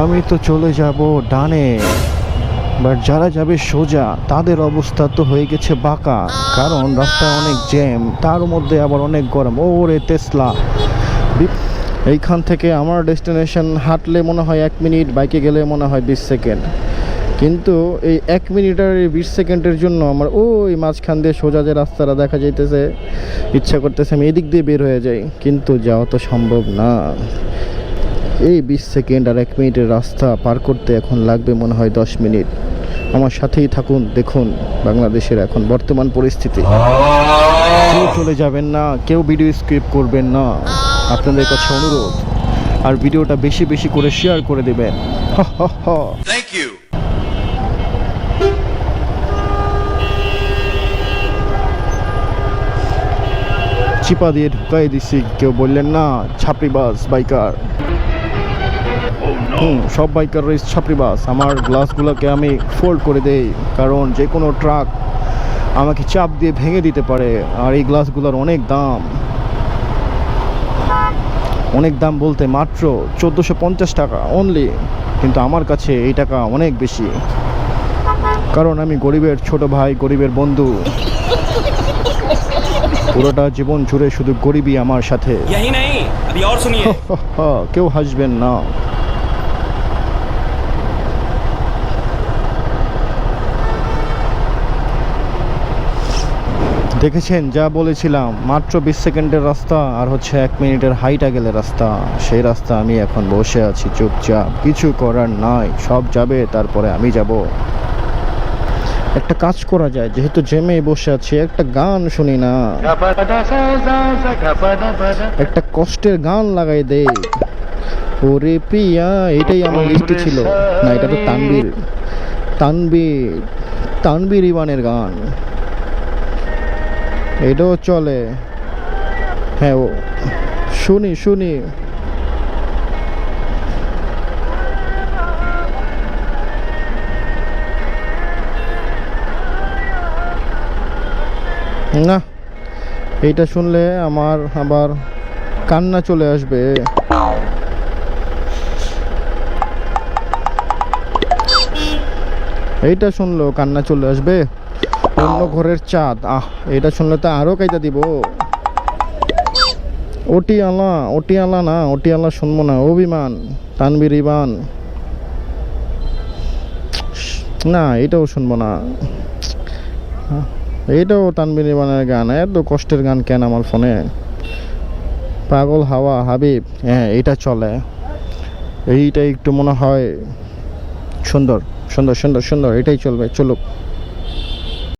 আমি তো চলে যাব ডানে। বাট যারা যাবে সোজা, তাদের অবস্থা তো হয়ে গেছে বাঁকা। কারণ রাস্তায় অনেক জ্যাম, তার মধ্যে আবার অনেক গরম। ও রে তেসলা এইখান থেকে আমার ডেস্টিনেশন হাঁটলে মনে হয় এক মিনিট, বাইকে গেলে মনে হয় বিশ সেকেন্ড। কিন্তু এই এক মিনিট আর এই বিশ সেকেন্ডের জন্য আমার ওই মাঝখান দিয়ে সোজা যে রাস্তাটা দেখা যাইতেছে, ইচ্ছা করতেছে আমি এদিক দিয়ে বের হয়ে যাই। কিন্তু যাওয়া তো সম্ভব না। এই বিশ সেকেন্ড আর এক মিনিটের রাস্তা পার করতে এখন লাগবে মনে হয় দশ মিনিট। আমার সাথেই থাকুন দেখুন বাংলাদেশের এখন বর্তমান পরিস্থিতি। কেউ চলে যাবেন না কেউ ভিডিও স্ক্রিপ করবেন না। আপনাদের কাছে অনুরোধ আর ভিডিওটা বেশি বেশি করে শেয়ার করে দেবেন. চিপা দিয়ে ঢুকাই দিছি কেউ বললেন না ছাপড়ি বাস বাইকার হুম সব বাইকার রয়েছে ছাপড়ি বাস। আমার গ্লাসগুলোকে আমি ফোল্ড করে দেই কারণ যে কোনো ট্রাক আমাকে চাপ দিয়ে ভেঙে দিতে পারে আর এই গ্লাসগুলোর অনেক দাম। অনেক দাম বলতে মাত্র চোদ্দোশো পঞ্চাশ টাকা অনলি কিন্তু আমার কাছে এই টাকা অনেক বেশি। কারণ আমি গরিবের ছোট ভাই গরিবের বন্ধু। পুরোটা জীবন জুড়ে শুধু গরিবই আমার সাথে। কেউ হাসবেন না। দেখেছেন? যা বলেছিলাম, মাত্র বিশ সেকেন্ডের রাস্তা আর হচ্ছে এক মিনিটের হাইটা গেলে রাস্তা। সেই রাস্তা আমি এখন বসে আছি, চুপচাপ। কিছু করার নাই, সব যাবে, তারপরে আমি যাব। একটা কাজ করা যায়, যেহেতু জেমে বসে আছি, একটা গান শুনি না। একটা কষ্টের গান লাগাই দে ওরে প্রিয়া, এটাই আমার লিস্টে ছিল। না, এটা তো তানবীর। তানবীর তানবীর ইমানের গান। এটাও চলে। হ্যাঁ ও শুনি শুনি। না, এইটা শুনলে আমার আবার কান্না চলে আসবে। এইটা শুনলো কান্না চলে আসবে? অন্য ঘরের চাঁদ। আহ এটা শুনলে তো আরও কাইতা দিব। ওটি আলা ওটি আলা না ওটি আলা শুনব না। অভিমান তানবির ইবান না এটাও শুনব না। এইটাও তানবির ইবানের গান। এত কষ্টের গান কেন আমার ফোনে? পাগল হাওয়া হাবিব। হ্যাঁ এইটা চলে। এইটা একটু মনে হয় সুন্দর সুন্দর সুন্দর সুন্দর এটাই চলবে চলুক।